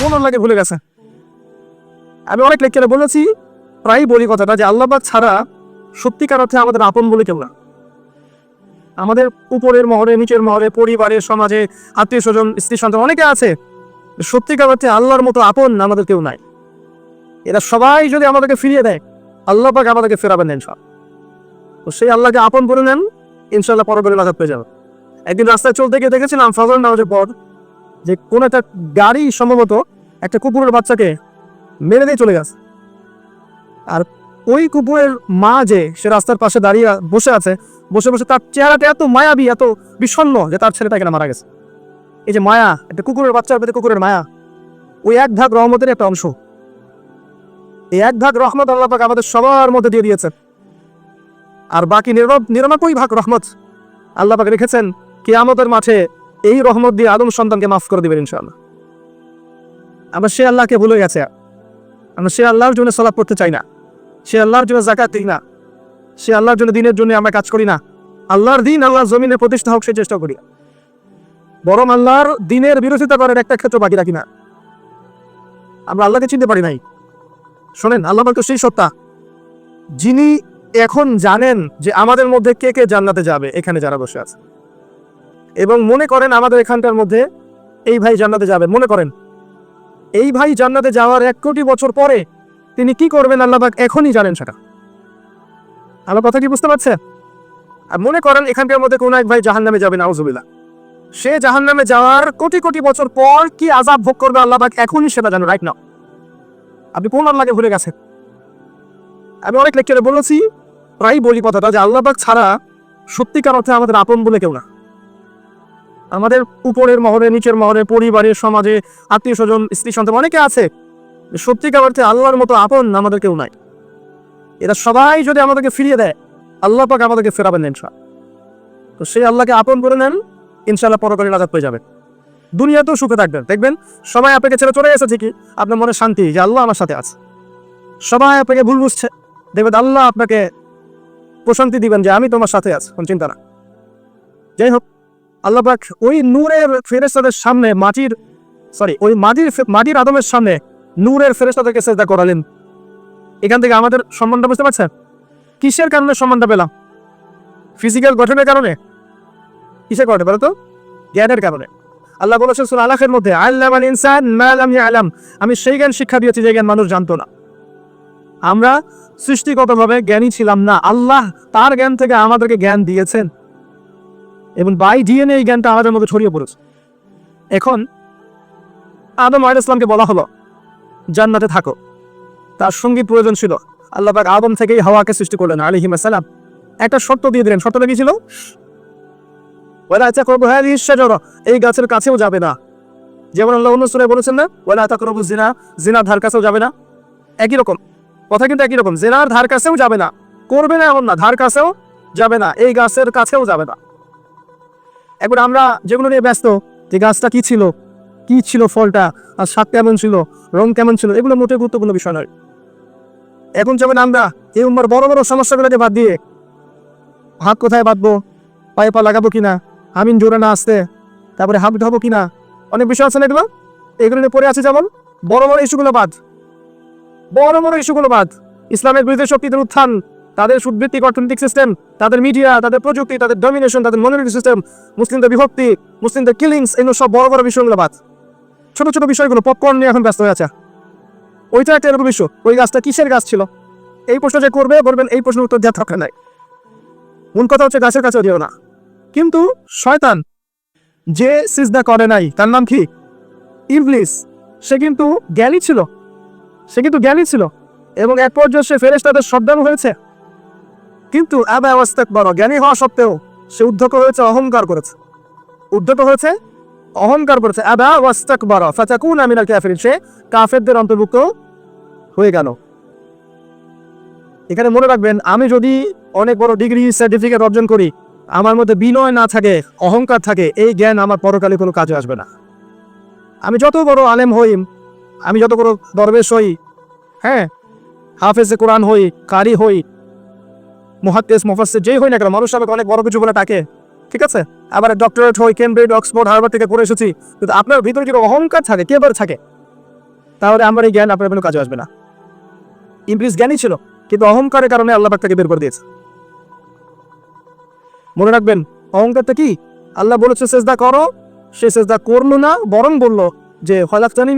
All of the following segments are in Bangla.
কোন আল্লাহকে ভুলে গেছে। আমি অনেক লেকচারে বলেছি প্রায় বলি কথাটা যে আল্লাহবাক ছাড়া সত্যিকার অর্থে আমাদের আপন বলে কেউ না। আমাদের উপরের মহরে নিচের মহরে পরিবারের সমাজে আত্মীয় স্বজন স্ত্রী সন্তান অনেকে আছে, সত্যিকার অর্থে আল্লাহর মতো আপন আমাদের কেউ নাই। এরা সবাই যদি আমাদেরকে ফিরিয়ে দেয় আল্লাহ পাক আমাদেরকে ফেরাবেন ইনশাল তো সেই আল্লাহকে আপন করে নেন ইনশাল্লাহ পরকালে লাগাত পেয়ে যাবেন। একদিন রাস্তায় চলতে গিয়ে দেখেছিলাম ফজর নামাজের পর যে কোন একটা গাড়ি সম্ভবত একটা কুকুরের বাচ্চাকে মেরে দিয়ে চলে গেছে। আর ওই কুকুরের মা যে, সে রাস্তার পাশে দাঁড়িয়ে বসে আছে, বসে বসে তার চেহারাটা এত মায়াবী, এত বিষণ্ণ যে তার ছেলেটা কেন মারা গেছে। এই যে মায়া, একটা কুকুরের বাচ্চার প্রতি কুকুরের মায়া, ওই এক ভাগ রহমতের একটা অংশ। এই এক ভাগ রহমত আল্লাহ পাক আমাদের সবার মধ্যে দিয়ে দিয়েছেন। আর বাকি নিরানব্বই ভাগ রহমত আল্লাহ পাক রেখেছেন কিয়ামতের মাঠে এই রহমত দিয়ে আদম সন্তানকে মাফ করে দিবেন ইনশাআল্লাহ। আমরা সে আল্লাহকে ভুলে গেছে। আমরা সে আল্লাহর জন্য সলাপ করতে চাই না। সে আল্লাহর জন্য জাকাত দিই না। সে আল্লাহর জন্য দিনের জন্য আমরা কাজ করি না। আল্লাহর দিন আল্লাহর জমিনে প্রতিষ্ঠা হোক, সে চেষ্টা করি। বরং আল্লাহর দিনের বিরোধিতা করার একটা ক্ষেত্র বাকি রাখি না। আমরা আল্লাহকে চিনতে পারি নাই। শোনেন, আল্লাহ পাক তো সেই সত্তা। যিনি এখন জানেন যে আমাদের মধ্যে কে কে জান্নাতে যাবে, এখানে যারা বসে আছে। এবং মনে করেন আমাদের এখানটার মধ্যে এই ভাই জান্নাতে যাবেন মনে করেন। এই ভাই জান্নাতে যাওয়ার এক কোটি বছর পরে তিনি কি করবেন আল্লাহ পাক এখনই জানেন সেটা। আমার কথা কি বুঝতে পারছেন? আর মনে করেন এখানকার মধ্যে কোন এক ভাই জাহান নামে যাবে, নাউজুবিল্লাহ। সে জাহান নামে যাওয়ার কোটি কোটি বছর পর কি আজাব ভোগ করবে আল্লাহ পাক এখনই সেটা জানো রাইট নাও আপনি কোন আল্লাহকে ভুলে গেছেন? আমি অনেক লেকচারে বলেছি প্রায় বলি কথাটা যে আল্লাহবাক ছাড়া সত্যিকার অর্থে আমাদের আপন বলে কেউ না। আমাদের উপরের মহরে নিচের মহরে পরিবারের সমাজে আত্মীয় স্বজন স্ত্রী সন্তান অনেকে আছে। সত্যিকার অর্থে আল্লাহর মতো আপন আমাদের কেউ নাই। এরা সবাই যদি আমাদেরকে ফিরিয়ে দেয়, আল্লাহ পাক আমাদেরকে ফেরাবেন ইনশা তো সেই আল্লাহকে আপন করে নেন ইনশাল্লাহ পরকালে নাজাদ পেয়ে যাবেন দুনিয়াতেও সুখে থাকবেন। দেখবেন, সবাই আপনাকে ছেড়ে চলে গেছে ঠিকই, আপনার মনে শান্তি যে আল্লাহ আমার সাথে আছে। সবাই আপনাকে ভুল বুঝছে। দেখবেন আল্লাহ আপনাকে প্রশান্তি দিবেন যে আমি তোমার সাথে আছি, কোনো চিন্তা না যাই হোক আল্লাহ পাক ওই নূরের ফেরেস্তাদের সামনে মাটির সরি ওই মাটির মাটির আদমের সামনে নূরের ফেরেস্তাদেরকে সেজদা করালেন। এখান থেকে আমাদের সম্মানটা বুঝতে পারছেন? কিসের কারণে সম্মানটা পেলাম? ফিজিক্যাল গঠনের কারণে? কিসের কারণে বলো তো জ্ঞানের কারণে। আল্লাহ বলেছেন সুরা আলাখের মধ্যে আল্লাহ ইনসান মা লাম ইয়ালাম। আমি সেই জ্ঞান শিক্ষা দিয়েছি যে জ্ঞান মানুষ জানতো না। আমরা সৃষ্টিগতভাবে জ্ঞানী ছিলাম না। আল্লাহ তার জ্ঞান থেকে আমাদেরকে জ্ঞান দিয়েছেন। এবং বাই ডিএনএ এই জ্ঞানটা আমাদের মধ্যে ছড়িয়ে পড়েছে। এখন, আদম আল ইসলামকে বলা হলো, জান্নাতে থাকো। তার সঙ্গী প্রয়োজন ছিল। আল্লাহ পাক আদম থেকেই হাওয়াকে সৃষ্টি করলেন আলিহিম সালাম একটা শর্ত দিয়ে দিলেন। শর্তটা কি ছিল? ওলা আচ্ছা করব হ্যাঁ এই গাছের কাছেও যাবে না। যেমন আল্লাহ অন্য সুরে বলেছেন না ওলা আতা করব জিনা জিনার ধার কাছেও যাবে না। একই রকম। কথা কিন্তু একই রকম। জেনার ধার কাছেও যাবে না। করবে না এমন না। ধার কাছেও যাবে না। এই গাছের কাছেও যাবে না। এবার আমরা যেগুলো নিয়ে ব্যস্ত, যে গাছটা কি ছিল কি ছিল ফলটা, আর স্বাদ কেমন ছিল, রং কেমন ছিল, এগুলো মোটে গুরুত্বপূর্ণ বিষয় নয়। এখন যেমন আমরা এই উম্মার বড় বড় সমস্যাগুলোকে বাদ দিয়ে হাত কোথায় বাঁধবো, পায়ে পা লাগাবো কিনা, আমিন জোরে না আসতে, তারপরে হাত ধরবো কিনা, অনেক বিষয় আছে না এগুলো? এগুলো নিয়ে পড়ে আছে যেমন বড় বড় ইস্যুগুলো বাদ, বড় বড় ইস্যুগুলো বাদ। ইসলামের বিরুদ্ধে শক্তিদের উত্থান তাদের সুদভিত্তিক অর্থনৈতিক সিস্টেম তাদের মিডিয়া তাদের প্রযুক্তি, তাদের ডমিনেশন তাদের মনিটরি সিস্টেম মুসলিমদের বিভক্তি, মুসলিমদের কিলিংস এগুলো সব বড় বড় বিষয়গুলো বাদ। ছোট ছোট বিষয়গুলো পপকর্ন নিয়ে এখন ব্যস্ত হয়ে আছে। ওইটা একটা এরকম বিষয় ওই গাছটা কিসের গাছ ছিল? এই প্রশ্ন যে করবে বলবেন এই প্রশ্নের উত্তর দেওয়া দরকার নাই। মূল কথা হচ্ছে গাছের কাছে দিও না। কিন্তু শয়তান যে সিজদা করে নাই, তার নাম কি? ইবলিস। সে কিন্তু জ্ঞানী ছিল। সে কিন্তু জ্ঞানী ছিল। এবং এক পর্যায়ে সে ফেরেস তাদের সদ্দান হয়েছে। কিন্তু আবা বড় জ্ঞানী হওয়া সত্ত্বেও সে উদ্ধত হয়েছে, অহংকার করেছে। উদ্ধত হয়েছে? অহংকার করেছে। আবা ওয়াস্তাক বড়। ফাচাকুন আমিনাল কাফিরিন। সে কাফেরদের অন্তর্ভুক্ত হয়ে গেল। এখানে মনে রাখবেন, আমি যদি অনেক বড় ডিগ্রি, সার্টিফিকেট অর্জন করি, আমার মধ্যে বিনয় না থাকে, অহংকার থাকে, এই জ্ঞান আমার পরকালে কোনো কাজে আসবে না। আমি যত বড় আলেম হই, আমি যত বড় দরবেশ হই হ্যাঁ হাফেজে কোরআন হই, কারি হই মুহাদ্দেস, মুফাসসির, যেই হই না কেন, মানুষ আমাকে অনেক বড় কিছু বলে ডাকে, ঠিক আছে? আবার ডক্টরেট হই কেমব্রিজ অক্সফোর্ড হার্ভার্ড থেকে করে এসেছি, কিন্তু আপনার ভিতরে যদি অহংকার থাকে, কে এবার থাকে? তাহলে আমার এই জ্ঞান আপনার কোনো কাজে আসবে না। ইমপ্রিস জ্ঞানই ছিল, কিন্তু অহংকারের কারণে আল্লাহ পাক তাকে বের করে দিয়েছে। মনে রাখবেন, অহংকারটা কি? আল্লাহ বলেছে, সেজদা করো, সে সেজদা করল না, বরং বলল যে হলাক্তানি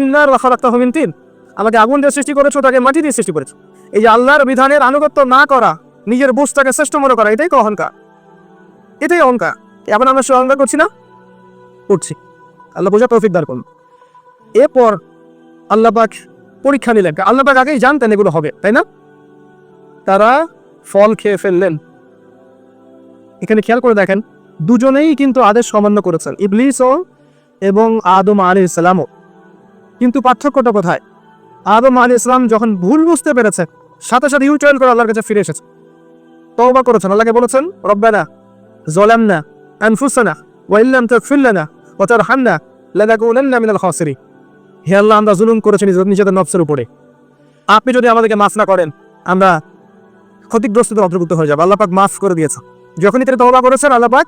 হমিন তিন। আমাকে আগুন দিয়ে সৃষ্টি করেছ, তাকে মাটি দিয়ে সৃষ্টি করেছ। এই যে আল্লাহর বিধানের আনুগত্য না করা নিজের বুঝটাকে শ্রেষ্ঠ মনে করা, এটাই অহংকার? এটাই অহংকার। এখন আমরা সে অহংকার করছি না? করছি। আল্লাহ বোঝা তৌফিক দার করুন। এরপর আল্লাহ পাক পরীক্ষা নিলেন। আল্লাহ পাক আগেই জানতেন এগুলো হবে, তাই না? তারা ফল খেয়ে ফেললেন। এখানে খেয়াল করে দেখেন, দুজনেই কিন্তু আদেশ অমান্য করেছেন ইবলিসও এবং আদম আলী ইসলামও কিন্তু পার্থক্যটা কোথায়? আদম আলী ইসলাম যখন ভুল বুঝতে পেরেছে, সাথে সাথে ইউটার্ন করে আল্লাহর কাছে ফিরে এসেছে। তওবা করেছেন, আল্লাহকে বলেছেন, রব্বানা জলামনা আনফুসানা ওয়াইল্লাম তাগফিরলানা ওয়া তারহামনা লানাকুনান্না মিনাল খাসিরিন। হে আল্লাহ, আমরা জুলুম করেছি নিজেদের নফসের উপরে। আপনি যদি আমাদেরকে মাফ না করেন, আমরা ক্ষতিগ্রস্তদের অন্তর্ভুক্ত হয়ে যাব। আল্লাহ পাক মাফ করে দিয়েছে যখনই তিনি তওবা করেছেন, আল্লাহ পাক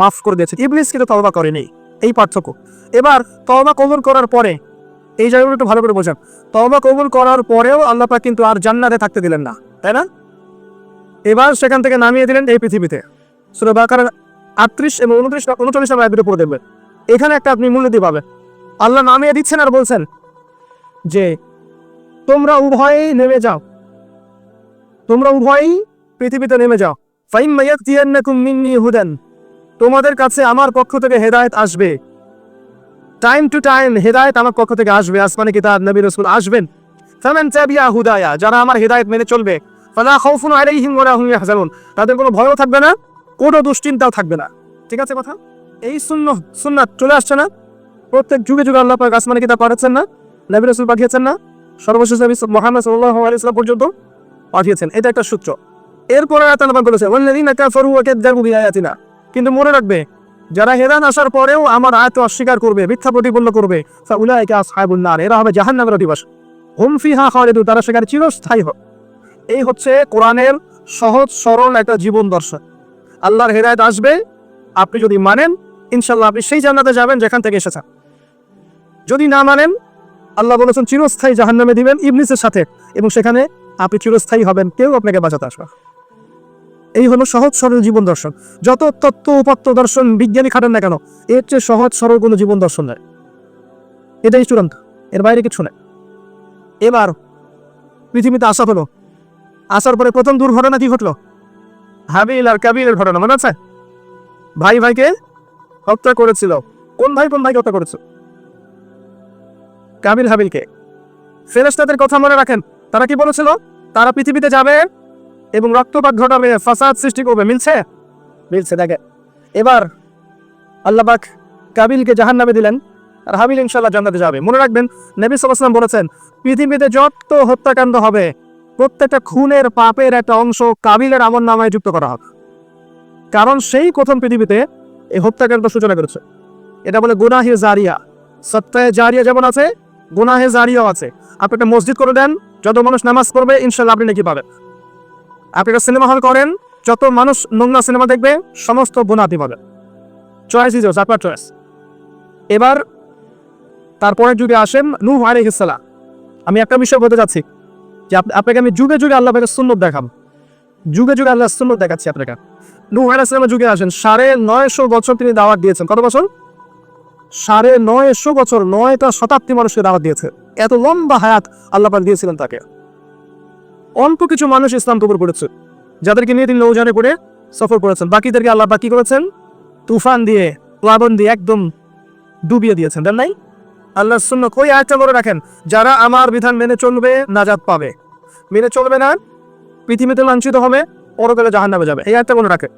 মাফ করে দিয়েছেন। ইবলিস কিন্তু তওবা করেনি। এই পার্থক্য। এবার তওবা কবুল করার পরে, এই জায়গাগুলো একটু ভালো করে বোঝান। তওবা কবুল করার পরেও আল্লাহ পাক কিন্তু আর জান্নাতে থাকতে দিলেন না। তাই না? এবার সেখান থেকে নামিয়ে দিলেন এই পৃথিবীতে। সুরা বাকার আটত্রিশ এবং উনত্রিশ উনচল্লিশ নম্বর আয়াতের উপরে দেখবেন। এখানে একটা আপনি মূল্যতি পাবেন। আল্লাহ নামিয়ে দিচ্ছেন আর বলছেন যে, তোমরা উভয়েই নেমে যাও। তোমরা উভয়েই পৃথিবীতে নেমে যাও। ফাইম মাইয়াতিয়ান্নাকুম মিন্নি হুদান। তোমাদের কাছে আমার পক্ষ থেকে হেদায়েত আসবে। টাইম টু টাইম হেদায়েত আমার পক্ষ থেকে আসবে। আসমানে কিতাব, নবী রাসূল আসবেন। ফামান তাবিয়া হুদায়া, যারা আমার হেদায়েত মেনে চলবে ফালা খাউফুন আলাইহিম ওয়া হুম ইয়াহজানুন। তাদের কোনো ভয়ও থাকবে না, কোনো দুশ্চিন্তাও থাকবে না। ঠিক আছে কথা? এই শূন্য সুন্নাত চলে আসছে না। প্রত্যেক যুগে যুগে আল্লাহ পাক আসমানে কিতাব পাঠাচ্ছেন না, নবী রাসূল পাঠিয়েছেন না, সর্বশেষ নবী মুহাম্মদ সাল্লাল্লাহু আলাইহি ওয়াসাল্লাম পর্যন্ত পাঠিয়েছেন। এটা একটা সূত্র। এরপরে আয়াত আল্লাহ বলেছে, ওয়াল্লাযীনা কাফারু ওয়া কাযযাবু বিআয়াতিনা। কিন্তু মনে রাখবে, যারা হেদান আসার পরেও আমার আয়াত অস্বীকার করবে, মিথ্যা প্রতিপন্ন করবে, ফাউলাইকা আসহাবুন নার। এরা হবে জাহান্নামের অধিবাস। হুম ফিহা খালিদুন, তারা সেখানে চিরস্থায়ী হবে এই হচ্ছে কোরআনের সহজ, সরল একটা জীবন দর্শন। আল্লাহর হেদায়েত আসবে, আপনি যদি মানেন ইনশাল্লাহ আপনি সেই জান্নাতে যাবেন যেখান থেকে এসেছেন। যদি না মানেন, আল্লাহ বলেছেন, চিরস্থায়ী জাহান্নামে দিবেন ইবলিসের সাথে এবং সেখানে আপনি চিরস্থায়ী হবেন, কেউ আপনাকে বাঁচাতে আসবে এই হলো সহজ, সরল জীবন দর্শন। যত তত্ত্ব, উপাত্ত দর্শন বিজ্ঞানী খাটেন না কেন, এর চেয়ে সহজ, সরল কোনো জীবন দর্শন নেই। এটাই চূড়ান্ত, এর বাইরে কিছু নেই। এবার পৃথিবীতে আসা হলো আসার পরে প্রথম দুর্ঘটনা কি ঘটলো? হাবিল আর কাবিলের ঘটনা, মনে আছে? ভাই ভাইকে হত্যা করেছিল। কোন ভাই কোন ভাইকে হত্যা করেছিল কাবিল হাবিলকে। ফেরেস্তাদের কথা মনে রাখেন। তারা কি বলেছিল? তারা পৃথিবীতে যাবে এবং রক্তপাত ঘটাবে, ফাসাদ সৃষ্টি করবে। মিলছে? মিলছে, দেখে। এবার আল্লাহবাক কাবিলকে জাহান নামে দিলেন আর হাবিল ইনশাল্লাহ জান্নাতে যাবে। মনে রাখবেন, নবী সাল্লাম বলেছেন, পৃথিবীতে যত হত্যাকাণ্ড হবে প্রত্যেকটা খুনের পাপের একটা অংশ কাবিলের আমল নামায় যুক্ত করা হবে। কারণ সেই প্রথম পৃথিবীতে এই হত্যাকাণ্ড সূচনা করেছে। এটা বলে গুনাহে জারিয়া। সত্তায় জারিয়া যেমন আছে, গুনাহে জারিয়াও আছে। আপনি একটা মসজিদ করে দেন, যত মানুষ নামাজ পড়বে ইনশাল্লাহ আপনি নাকি পাবেন। আপনি একটা সিনেমা হল করেন, যত মানুষ নোংরা সিনেমা দেখবে, সমস্ত গুণাতি পাবেন। চয়েস ইজ আপনার চয়েস এবার তারপরে যদি আসেন নূহ আলাইহিসসালাম আমি একটা বিষয় বলতে চাচ্ছি। যে আপনাকে আমি যুগে যুগে আল্লাহ পাকের সুন্নত দেখাবো। যুগে যুগে আল্লাহ সুন্নত দেখাচ্ছি আপনাকে। নূহ আলাইহিসসালামের যুগে আসেন, সাড়ে নয়শো বছর তিনি দাওয়াত দিয়েছেন। কত বছর? সাড়ে নয়শো বছর, নয়টা শতাব্দী মানুষকে দাওয়াত দিয়েছে। এত লম্বা হায়াত আল্লাহ পাক দিয়েছিলেন তাকে। অল্প কিছু মানুষ ইসলাম কবর করেছে। যাদেরকে নিয়ে তিনি নৌজানে করে সফর করেছেন। বাকিদেরকে আল্লাহ পাক কি করেছেন? তুফান দিয়ে, প্লাবন দিয়ে একদম ডুবিয়ে দিয়েছেন। তাই নাই? আল্লাহ শূন্য কই আয়টা করে রাখেন, যারা আমার বিধান মেনে চলবে, নাজাত পাবে। মেনে চলবে না, পৃথিবীতে লাঞ্ছিত হবে, পরকালে জাহান নামে যাবে। এই আয়টা মনে রাখে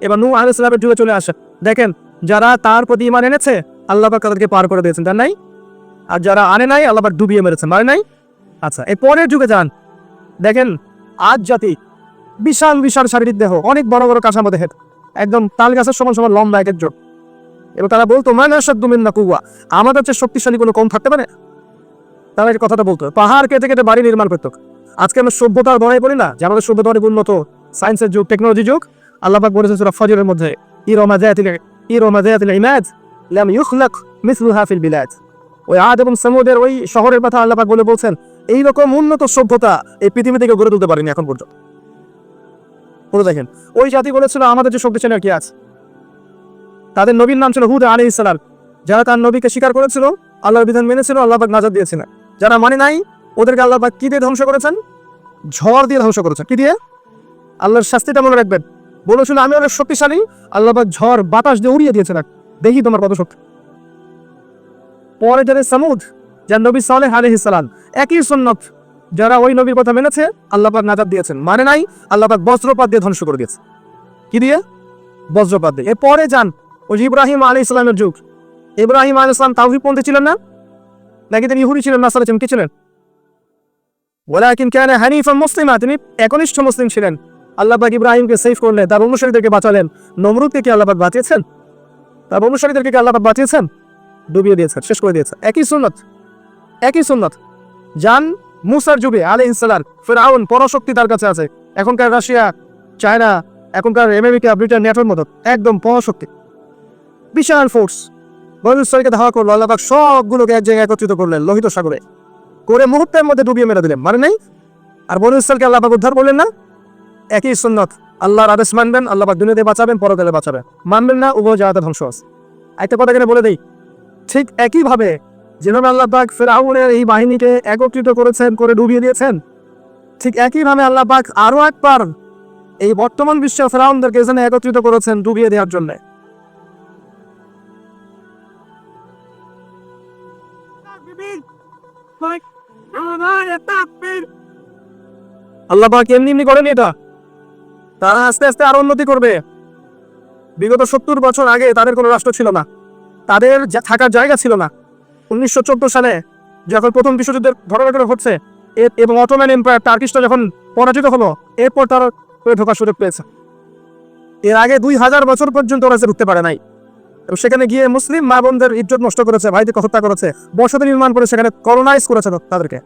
এবার নূহ আলাইহিস সালামের যুগে চলে আসে। দেখেন, যারা তার প্রতি ইমান এনেছে, আল্লাহ পাক তাদেরকে পার করে দিয়েছেন। তার নাই? আর যারা আনে নাই, আল্লাহ পাক ডুবিয়ে মেরেছেন। মানে নাই? আচ্ছা এই পরের যুগে যান। দেখেন, আজ জাতি বিশাল বিশাল শারীরিক দেহ, অনেক বড় বড় কাঠামো দেহের। একদম তাল গাছের সমান সমান লম্বা এক একজন এবং তারা বলতো মানে সাদ্দুমিন না কুয়া আমাদের চেয়ে শক্তিশালী কোনো কম থাকতে পারে? তারা এই কথাটা বলতো, পাহাড় কেটে কেটে বাড়ি নির্মাণ করতো। আজকে আমরা সভ্যতার বড়াই বলি না, যে আমাদের সভ্যতা অনেক উন্নত সায়েন্সের যুগ টেকনোলজি যুগ। আল্লাপাক বলেছে ফজরের মধ্যে, ইরমা জায়াতিল ইরমা জায়াতিল ইমাদ, লাম ইউখলাক মিসলুহা ফিল বিলাদ। ওই আদ এবং সমুদের ওই শহরের কথা আল্লাহ পাক বলে বলছেন, এইরকম উন্নত সভ্যতা এই পৃথিবী থেকে গড়ে তুলতে পারেনি এখন পর্যন্ত। পুরো দেখেন, ওই জাতি বলেছিল, আমাদের যে শক্তিশালী আর কি আছে? তাদের নবীর নাম ছিল হুদ আলী ইসলাম যারা তার নবীকে স্বীকার করেছিল, আল্লাহর বিধান মেনেছিল আল্লাহ পাক নাজাদ দিয়েছিলেন। যারা মানে নাই, ওদেরকে আল্লাহ পাক কি দিয়ে ধ্বংস করেছেন? ঝড় দিয়ে ধ্বংস করেছেন। কি দিয়ে? আল্লাহর শাস্তিটা মনে রাখবেন। বলেছিল আমি অনেক শক্তিশালী, আল্লাহ পাক ঝড়, বাতাস দিয়ে উড়িয়ে দিয়েছে দিয়েছিলেন দেখি তোমার কত শক্তি। পরে যাদের সামুদ, যার নবী সালেহ আলহিসাল্লাম একই সুন্নত, যারা ওই নবীর কথা মেনেছে, আল্লাহ পাক নাজাদ দিয়েছেন। মানে নাই, আল্লাহ পাক বজ্রপাত দিয়ে ধ্বংস করে দিয়েছে। কি দিয়ে? বজ্রপাত দিয়ে। এরপরে যান ওই ইব্রাহিম আলী ইসলামের যুগ। ইব্রাহিম আলী ইসলাম তাওহিপন্থী ছিলেন না? নাকি তিনি ইহুদি ছিলেন না কি ছিলেন? ওলাকিন কেন হানিফা মুসলিমা, তিনি একনিষ্ঠ মুসলিম ছিলেন। আল্লাহ পাক ইব্রাহিমকে সেভ করলে তার অনুসারীদেরকে বাঁচালেন। নমরুদকে কি আল্লাহ পাক বাঁচিয়েছেন? তার অনুসারীদেরকে কি আল্লাহ পাক বাঁচিয়েছেন? ডুবিয়ে দিয়েছেন, শেষ করে দিয়েছেন। একই সুন্নত একই সুন্নত। যান মুসার যুগে আলে ইনসালার ফেরাউন পরাশক্তি তার কাছে আছে। এখনকার রাশিয়া, চায়না, এখনকার আমেরিকা, ব্রিটেন, নেটোর মতো, একদম পরাশক্তি। বিশাল ফোর্স বনুসারকে ধাওয়া করল, আল্লাহ সবগুলোকে এক জায়গায় একত্রিত করলেন, লোহিত সাগরে। করে মুহূর্তের মধ্যে ডুবিয়ে মেরে দিলেন। মানে নেই? আর বনুসারকে আল্লাহ উদ্ধার করলেন না? একই সুন্নত। আল্লাহর আদেশ মানবেন, আল্লাহ দুনিয়াতে বাঁচাবেন, পরকালে বাঁচাবেন। মানবেন না, উভয় জায়গাতে ধ্বংস আছে। একটা কথা এখানে বলে দেই। ঠিক একইভাবে যেভাবে আল্লাহ পাক ফেরাউনের এই বাহিনীকে একত্রিত করেছেন, করে ডুবিয়ে দিয়েছেন, ঠিক একইভাবে আল্লাহ পাক আরও একবার এই বর্তমান বিশ্বে ফেরাউনদেরকে এখানে একত্রিত করেছেন ডুবিয়ে দেওয়ার জন্য। আল্লাহ পাক এমনি এমনি করেনি এটা। তারা আস্তে আস্তে আরও উন্নতি করবে। বিগত সত্তর বছর আগে তাদের কোনো রাষ্ট্র ছিল না। তাদের থাকার জায়গা ছিল না। উনিশশো চোদ্দ সালে যখন প্রথম বিশ্বযুদ্ধের ঘটনাগুলো ঘটছে এবং অটোম্যান এম্পায়ার টার্কিশটা যখন পরাজিত হলো, এরপর তারা করে ঢোকার সুযোগ পেয়েছে। এর আগে দুই হাজার বছর পর্যন্ত ওরা ঢুকতে পারে নাই। এবং সেখানে গিয়ে মুসলিম মা বোনদের ইজ্জত নষ্ট করেছে ভাইদেরকে হত্যা করেছে, বসতি নির্মাণ করে সেখানে করোনাইজ করেছে তাদেরকে।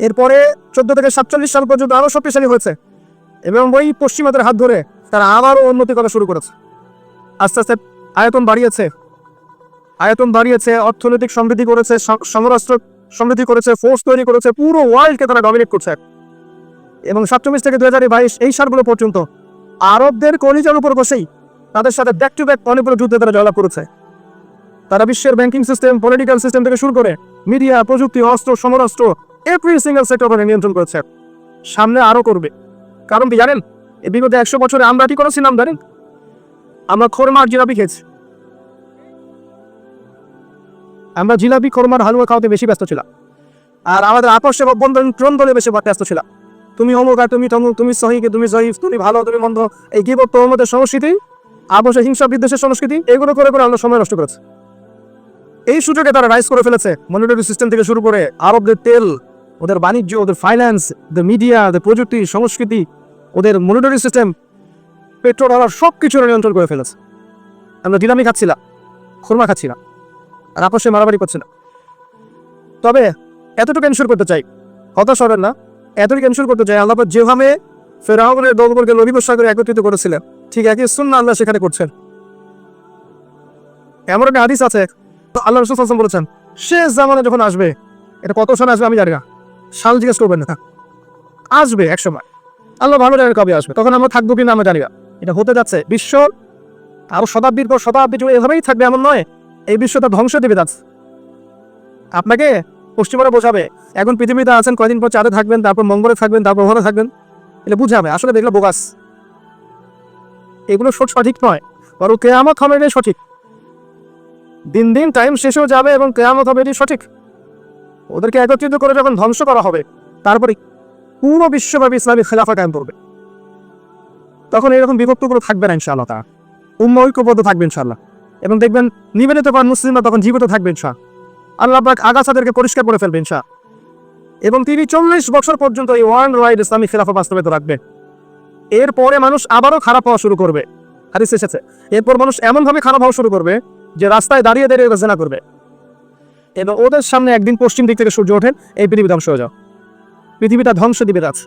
এরপরে চোদ্দ থেকে সাতচল্লিশ সাল পর্যন্ত আরও শক্তিশালী হয়েছে এবং ওই পশ্চিমাদের হাত ধরে তারা আবারও উন্নতি করা শুরু করেছে। আস্তে আস্তে আয়তন বাড়িয়েছে। আয়তন বাড়িয়েছে, অর্থনৈতিক সমৃদ্ধি করেছে সমরাষ্ট্র সমৃদ্ধি করেছে ফোর্স তৈরি করেছে, পুরো ওয়ার্ল্ডকে তারা ডমিনেট করছে। এবং সাতচল্লিশ থেকে দু হাজার বাইশ এই সালগুলো পর্যন্ত আরবদের কলিজার উপর বসেই তাদের সাথে ব্যাক টু ব্যাক অনেকগুলো যুদ্ধে তারা জয়লাভ করেছে। তারা বিশ্বের ব্যাংকিং সিস্টেম পলিটিক্যাল সিস্টেম থেকে শুরু করে মিডিয়া প্রযুক্তি, অস্ত্র, সমরাস্ত্র এভরি সিঙ্গেল সেক্টর নিয়ন্ত্রণ করেছে। সামনে আরও করবে। কারণ কি জানেন? এই বিগত একশো বছরে আমরা কি করেছিলাম জানেন? আমরা খোরমার জিলাপি খেয়েছি। আমরা জিলাপি, খোরমার হালুয়া খাওয়াতে বেশি ব্যস্ত ছিলাম। আর আমাদের আপসে বন্ধন ক্রন্দলে বেশি ব্যস্ত ছিলাম। তুমি অমুক আর তুমি তমুক তুমি সহিকে, তুমি জয়ীফ, তুমি ভালো, তুমি মন্দ, এই গিবত তোমদের সংস্কৃতি আপসে হিংসা বিদ্বেষের সংস্কৃতি, এগুলো করে করে আমরা সময় নষ্ট করেছে। এই সুযোগে তারা রাইজ করে ফেলেছে। মনিটরি সিস্টেম থেকে শুরু করে আরবদের তেল, ওদের বাণিজ্য, ওদের ফাইন্যান্স ওদের মিডিয়া ওদের প্রযুক্তি, সংস্কৃতি, ওদের মনিটরি সিস্টেম পেট্রোল আর সব কিছু নিয়ন্ত্রণ করে ফেলেছে। আমরা দিলামি খাচ্ছিলাম খুরমা খাচ্ছি না, আর আপসে মারামারি করছে না। তবে এতটুকু এনশোর করতে চাই, হতাশ হবেন না, এতটুকু এনশোর করতে চাই, আল্লাহ যেভাবে ফেরাউনের দলবর্গের নবী সাগরে একত্রিত করেছিলেন। ঠিক একই সুন্না আল্লাহ সেখানে করছেন। এমন একটা হাদিস আছে, তো আল্লাহ রসুল হাসান বলেছেন, শেষ জামানে যখন আসবে, এটা কত সালে আসবে আমি জানি না, সাল জিজ্ঞেস করবেন না। আসবে এক সময়। আল্লাহ ভালো জানেন কবে আসবে, তখন আমরা থাকব কিনা আমরা জানি না। এটা হতে যাচ্ছে বিশ্ব, আরও শতাব্দীর পর শতাব্দী এভাবেই থাকবে এমন নয়, এই বিশ্বটা ধ্বংস দেবে যাচ্ছে আপনাকে পশ্চিমারা বোঝাবে, এখন পৃথিবীতে আছেন, কয়দিন পর চাঁদে থাকবেন, তারপর মঙ্গলে থাকবেন, তারপর ওখানে থাকবেন, এটা বুঝাবে, আসলে দেখলে বোগাস এগুলো সঠ- সঠিক নয়, বরং কেয়ামত হবে এটাই সঠিক। দিন দিন টাইম শেষেও যাবে এবং কেয়ামত হবে এটি সঠিক। ওদেরকে একত্রিত করে যখন ধ্বংস করা হবে তারপরে পুরো বিশ্বব্যাপী ইসলামী খেলাফা কায়েম করবে। তখন এরকম বিভক্তগুলো থাকবে না ইনশাআল্লাহ তারা উম্ম ঐক্যবদ্ধ থাকবে ইনশাআল্লাহ। এবং দেখবেন নিবেদিত পান মুসলিমরা তখন জীবিত থাকবে ইনশা আল্লাহ পাক আগাছাদেরকে পরিষ্কার করে ফেলবে ইনশা এবং তিনি চল্লিশ বছর পর্যন্ত এই ওয়ার্ল্ড ওয়াইড ইসলামী খেলাফা বাস্তবায়িত রাখবে। এরপরে মানুষ আবারও খারাপ হওয়া শুরু করবে। হাদিস এসেছে। এরপর মানুষ এমনভাবে খারাপ হওয়া শুরু করবে যে রাস্তায় দাঁড়িয়ে দাঁড়িয়ে রচনা করবে। এবং ওদের সামনে একদিন পশ্চিম দিক থেকে সূর্য ওঠেন, এই পৃথিবী ধ্বংস হয়ে যাও। পৃথিবীটা ধ্বংস দিবে যাচ্ছে